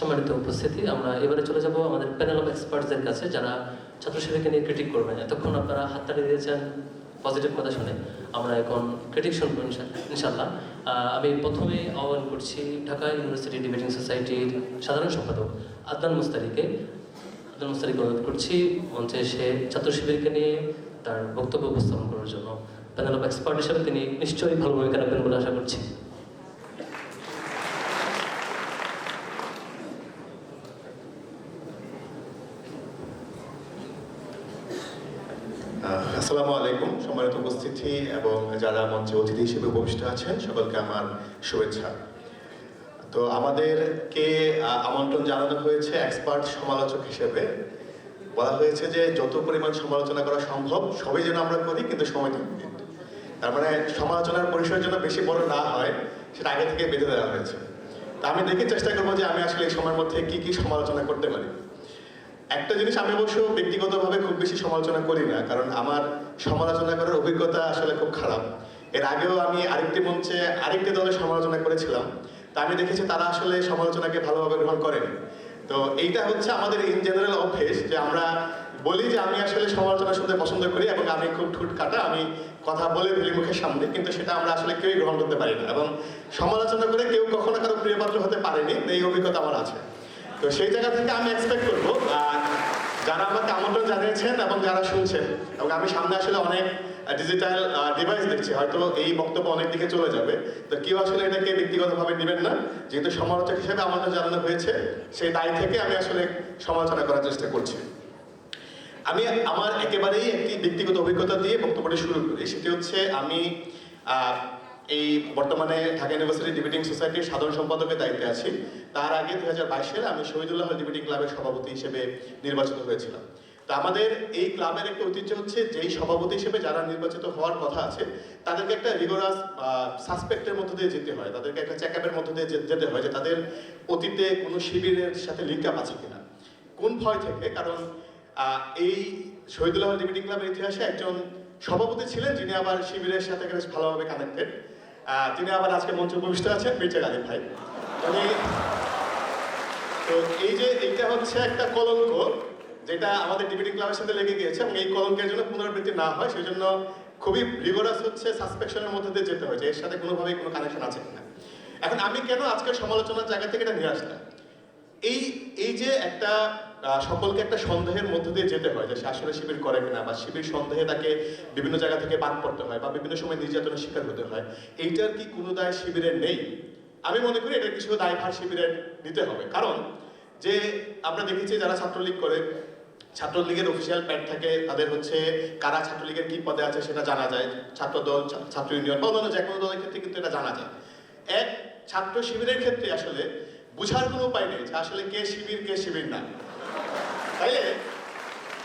সম্মানিত উপস্থিতি, আমরা এবারে চলে যাব আমাদের প্যানেল অফ এক্সপার্টসদের কাছে যারা ছাত্রছাত্রীকে নিয়ে ক্রিটিক করবেন। এতক্ষণ আপনারা হাততালি দিয়েছেন পজিটিভ কথা শুনে। আমরা এখন ক্রিটিক শুনব ইনশাল্লাহ আমি প্রথমে আহ্বান করছি ঢাকা ইউনিভার্সিটি ডিবেটিং সোসাইটির সাধারণ সম্পাদক আদনান মুস্তারিকে। আদনান মুস্তারিকে অনুরোধ করছি মঞ্চে এসে ছাত্র শিবিরকে নিয়ে তার বক্তব্য উপস্থাপন করার জন্য। প্যানেল অফ এক্সপার্ট হিসেবে তিনি নিশ্চয়ই ভালো ভূমিকা রাখবেন বলে আশা করছি। আসসালামু আলাইকুম। সম্মানিত উপস্থিতি এবং যারা মঞ্চে অতিথি হিসেবে উপবিষ্ট আছেন, সকলকে আমার শুভেচ্ছা। তো আমাদেরকে আমন্ত্রণ জানানো হয়েছে এক্সপার্ট সমালোচক হিসেবে। বলা হয়েছে যে, যত পরিমাণ সমালোচনা করা সম্ভব, সবই যেন আমরা করি, কিন্তু সময় থাকবে তার মানে সমালোচনার পরিসর যেন বেশি বড় না হয়, সেটা আগে থেকে বেঁধে দেওয়া হয়েছে। তা আমি দেখে চেষ্টা করব যে আমি আসলে এই সময়ের মধ্যে কি কি সমালোচনা করতে পারি। একটা জিনিস আমি অবশ্য ব্যক্তিগতভাবে খুব বেশি সমালোচনা করি না, কারণ আমার সমালোচনা করার অভিজ্ঞতা আসলে খুব খারাপ। এর আগেও আমি আরেকটি মঞ্চে আরেকটি দলের সমালোচনা করেছিলাম, তা আমি দেখেছি তারা আসলে সমালোচনাকে ভালোভাবে গ্রহণ করেন। তো এইটা হচ্ছে আমাদের ইন জেনারেল অভ্যেস যে আমরা বলি যে আমি আসলে সমালোচনা শুনতে পছন্দ করি এবং আমি খুব ঠুট কাটা, আমি কথা বলে ফেলি মুখের সামনে, কিন্তু সেটা আমরা আসলে কেউই গ্রহণ করতে পারি না। এবং সমালোচনা করে কেউ কখনো কারও প্রিয়পাত্র হতে পারেনি এই অভিজ্ঞতা আমার আছে। তো সেই জায়গা থেকে আমি এক্সপেক্ট করব যারা আমাকে আমন্ত্রণ জানিয়েছেন এবং যারা শুনছেন, এবং আমি সামনে আসলে অনেক ডিজিটাল ডিভাইস দেখছি, হয়তো এই বক্তব্য অনেক দিকে চলে যাবে। তো কেউ আসলে এটাকে ব্যক্তিগতভাবে নেবেন না, যেহেতু সমালোচক হিসেবে আমন্ত্রণ জানানো হয়েছে, সেই দায় থেকে আমি আসলে সমালোচনা করার চেষ্টা করছি। আমি আমার একেবারেই একটি ব্যক্তিগত অভিজ্ঞতা দিয়ে বক্তব্যটি শুরু করি, সেটি হচ্ছে আমি এই বর্তমানে ঢাকা ইউনিভার্সিটি ডিবেটিং সোসাইটির সাধারণ সম্পাদকের দায়িত্বে আছি। তার আগে দুই হাজার বাইশের আমি শহীদুল্লাহ ডিবেটিং ক্লাবের সভাপতি হিসেবে নির্বাচিত হয়েছিলাম। তো আমাদের এই ক্লাবের একটা ঐতিহ্য হচ্ছে, যেই সভাপতি হিসেবে যারা নির্বাচিত হওয়ার কথা আছে, তাদেরকে একটা রিগোরাস সাসপেক্টের মধ্যে দিয়ে যেতে হয়। তাদেরকে একটা চেক আপের মধ্যে দিয়ে যেতে হয় যে তাদের অতীতে কোনো শিবিরের সাথে লিঙ্ক আপ আছে কিনা। কোন ভয় থেকে? কারণ এই শহীদুল্লাহ ডিবেটিং ক্লাবের ইতিহাসে একজন সভাপতি ছিলেন যিনি আবার শিবিরের সাথে বেশ ভালোভাবে কানেক্টেড তিনি আবার আজকে মঞ্চে উপবিষ্ট আছেন মির্জা গালি ভাই। তো এই যে এইটা হচ্ছে একটা কলঙ্ক, যেটা আমাদের ডিবেটিং ক্লাবের সাথে লেগে গিয়েছে এবং এই কলঙ্কের জন্য পুনরাবৃত্তি না হয় সেই জন্য খুবই রিগোরাস হচ্ছে সাসপেকশনের মধ্যে দিয়ে যেতে হয়েছে এর সাথে কোনোভাবেই কোনো কানেকশন আছে কিনা। এখন আমি কেন আজকের সমালোচনার জায়গা থেকে এটা নিয়ে আসলাম? এই এই যে একটা সকলকে একটা সন্দেহের মধ্যে দিয়ে যেতে হয় যে সে আসলে শিবির করে কিনা বা শিবির সন্দেহে তাকে বিভিন্ন জায়গা থেকে বাদ পড়তে হয় বা বিভিন্ন সময় নির্যাতনের শিকার হতে হয়। এইটার কি কোনো দায় শিবিরের নেই? আমি মনে করি এটা কিছু দায়ভার শিবিরের নিতে হবে। কারণ যে আমরা দেখেছি যারা ছাত্রলীগ করে, ছাত্রলীগের অফিসিয়াল প্যাড থাকে, তাদের হচ্ছে কারা ছাত্রলীগের কি পদে আছে সেটা জানা যায়। ছাত্র দল ছাত্র ইউনিয়ন বা অন্যান্য যে কোনো দলের ক্ষেত্রে কিন্তু এটা জানা যায়। এক, ছাত্র শিবিরের ক্ষেত্রে আসলে বুঝার কোনো উপায় নেই যে আসলে কে শিবির কে শিবির না। তাইলে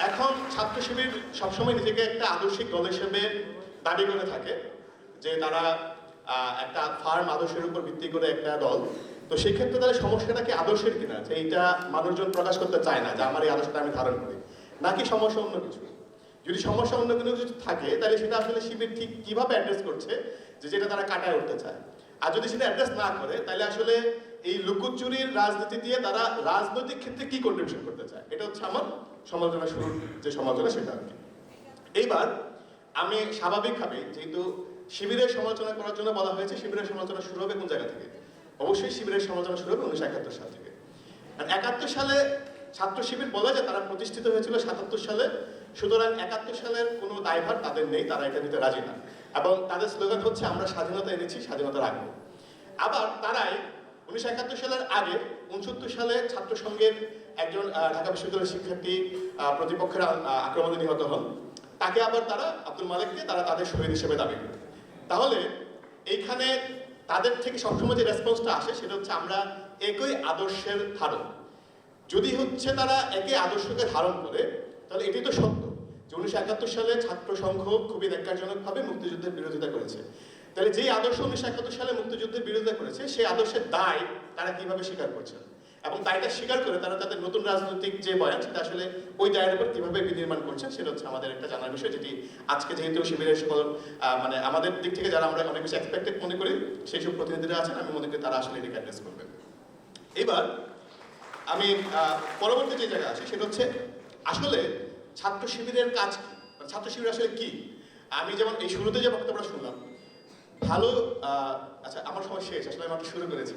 এখন ছাত্র শিবির সবসময় নিজেকে একটা আদর্শিক দল হিসেবে দাবি করে থাকে, যে তারা একটা ফার্ম আদর্শের উপর ভিত্তি করে একটা দল। তো সেই ক্ষেত্রে তাহলে সমস্যাটা কি আদর্শের কিনা? যে এইটা মানুষজন প্রকাশ করতে চায় না, যে আমার এই আদর্শটা আমি ধারণ করি। নাকি সমস্যা অন্য কিছু? যদি সমস্যা অন্য কোনো কিছু থাকে, তাহলে সেটা আসলে শিবির ঠিক কীভাবে অ্যাড্রেস করছে, যে যেটা তারা কাটায় উঠতে চায়? আর যদি সেটা অ্যাড্রেস না করে, তাহলে আসলে এই লুকোচুরির রাজনীতি দিয়ে তারা রাজনৈতিক ক্ষেত্রে কি কন্ট্রিবিউশন করতে চায়? এটা হচ্ছে আমার সমালোচনা শুরুর যে সমালোচনা, সেটা আর এইবার আমি স্বাভাবিকভাবে যেহেতু শিবিরের সমালোচনা করার জন্য বলা হয়েছে, শিবিরের সমালোচনা শুরু হবে কোন জায়গা থেকে? অবশ্যই শিবিরের সমালোচনা শুরু হবে উনিশশো একাত্তর সাল থেকে। আর একাত্তর সালে ছাত্র শিবির বলে যে তারা প্রতিষ্ঠিত হয়েছিল সাতাত্তর সালে, সুতরাং একাত্তর সালের কোনো দায়ভার তাদের নেই, তারা এটা নিতে রাজি না। এবং তাদের স্লোগান হচ্ছে, আমরা স্বাধীনতা এনেছি স্বাধীনতা রাখব আবার তারাই উনিশশো একাত্তর সালের আগে উনসত্তর সালে ছাত্র সংঘের একজন ঢাকা বিশ্ববিদ্যালয়ের শিক্ষার্থী প্রতিপক্ষের আক্রমণে নিহত হন। তাকে আবার তারা আব্দুল মালিককে তারা তাদের শহীদ হিসেবে দাবি করে। তাহলে এইখানে তাদের থেকে সবসময় যে রেসপন্সটা আসে সেটা হচ্ছে আমরা একই আদর্শের ধারণ। যদি হচ্ছে তারা একে আদর্শকে ধারণ করে, তাহলে এটি তো সত্য যে উনিশশো একাত্তর সালে ছাত্র সংঘ খুবই ন্যাক্কারজনকভাবে মুক্তিযুদ্ধের বিরোধিতা করেছে। তাহলে যেই আদর্শ উনিশশো একাত্তর সালে মুক্তিযুদ্ধের বিরোধিতা করেছে, সেই আদর্শের দায় তারা কীভাবে স্বীকার করছে? এবং দায়টা স্বীকার করে তারা তাদের নতুন রাজনৈতিক যে বয়ান সেটা আসলে ওই দায়ের উপর কীভাবে বিনির্মাণ করছেন সেটা হচ্ছে আমাদের একটা জানার বিষয়, যেটি আজকে যেহেতু শিবিরের সকল মানে আমাদের দিক থেকে যারা আমরা অনেক বেশি এক্সপেক্টেড মনে করি সেই সব প্রতিনিধিরা আছেন, আমি মনে করি তারা আসলে এটাকে অ্যাড্রেস করবে এবার আমি পরবর্তী যে জায়গা আসি সেটা হচ্ছে আসলে ছাত্র শিবিরের কাজ মানে ছাত্র শিবির আসলে কি? আমি যেমন এই শুরুতে যে বক্তব্যটা শুনলাম ভালো আচ্ছা আমার সময় শেষ, আসলে আমি শুরু করেছি।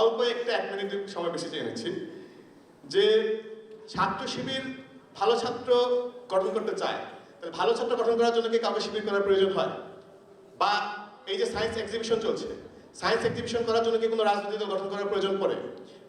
অল্প একটা এক মিনিট সময় বেশি চেয়ে নিচ্ছি। যে ছাত্র শিবির ভালো ছাত্র গঠন করতে চায়, তাহলে ভালো ছাত্র গঠন করার জন্য কি কাউকে শিবির করার প্রয়োজন হয়? বা এই যে সায়েন্স এক্সিবিশন চলছে সায়েন্স এক্সিবিশন করার জন্য কি কোনো রাজনৈতিক দল গঠন করার প্রয়োজন পড়ে?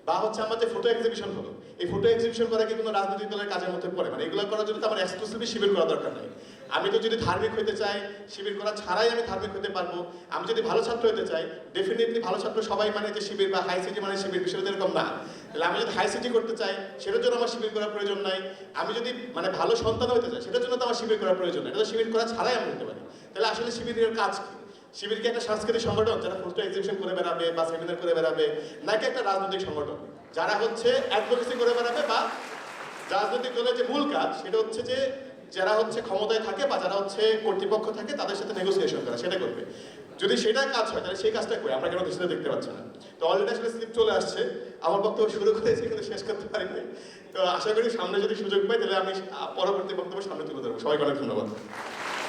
বা হচ্ছে আমার যে ফটো এক্সিবিশন হলো এই ফটো এক্সিবিশন করা কি কোনো রাজনৈতিক দলের কাজের মধ্যে পড়ে? মানে এগুলো করার জন্য তো আমার এক্সক্লুসিভলি শিবির করা দরকার নেই। আমি তো যদি ধার্মিক হতে চাই, শিবির করা ছাড়াই আমি ধার্মিক হতে পারব। আমি যদি ভালো ছাত্র হতে চাই ডেফিনেটলি ভালো ছাত্র সবাই মানে যে শিবির বা হাই সিটি মানে শিবির, বিষয়টা এরকম না। তাহলে আমি যদি হাই সিটি করতে চাই, সেটার জন্য আমার শিবির করার প্রয়োজন নাই। আমি যদি মানে ভালো সন্তান হতে চাই, সেটার জন্য তো আমার শিবির করার প্রয়োজন এটা তো শিবির করা ছাড়াই আমি হতে পারি। তাহলে আসলে শিবিরের কাজ কি? শিবির কি একটা সাংস্কৃতিক সংগঠন যারা ফটো এক্সিবিশন করে বেড়াবে বা সেমিনার করে বেড়াবে, নাকি একটা রাজনৈতিক সংগঠন? যারা হচ্ছে অ্যাডভোকেসি করে বেড়াবে বা রাজনৈতিক দলের যে মূল কাজ, সেটা হচ্ছে যে যারা হচ্ছে ক্ষমতায় থাকে বা যারা হচ্ছে কর্তৃপক্ষ থাকে, তাদের সাথে নেগোসিয়েশন করা, সেটা করবে। যদি সেটা কাজ হয়, তাহলে সেই কাজটা করে আমরা কেন দেশে দেখতে পাচ্ছি না? তো অলরেডি আসলে স্লিপ চলে আসছে। আমার বক্তব্য শুরু করেছি কিন্তু শেষ করতে পারিনি। তো আশা করি সামনে যদি সুযোগ পাই, তাহলে আমি পরবর্তী বক্তব্য সামনে তুলে ধরবো। সবাইকে অনেক ধন্যবাদ।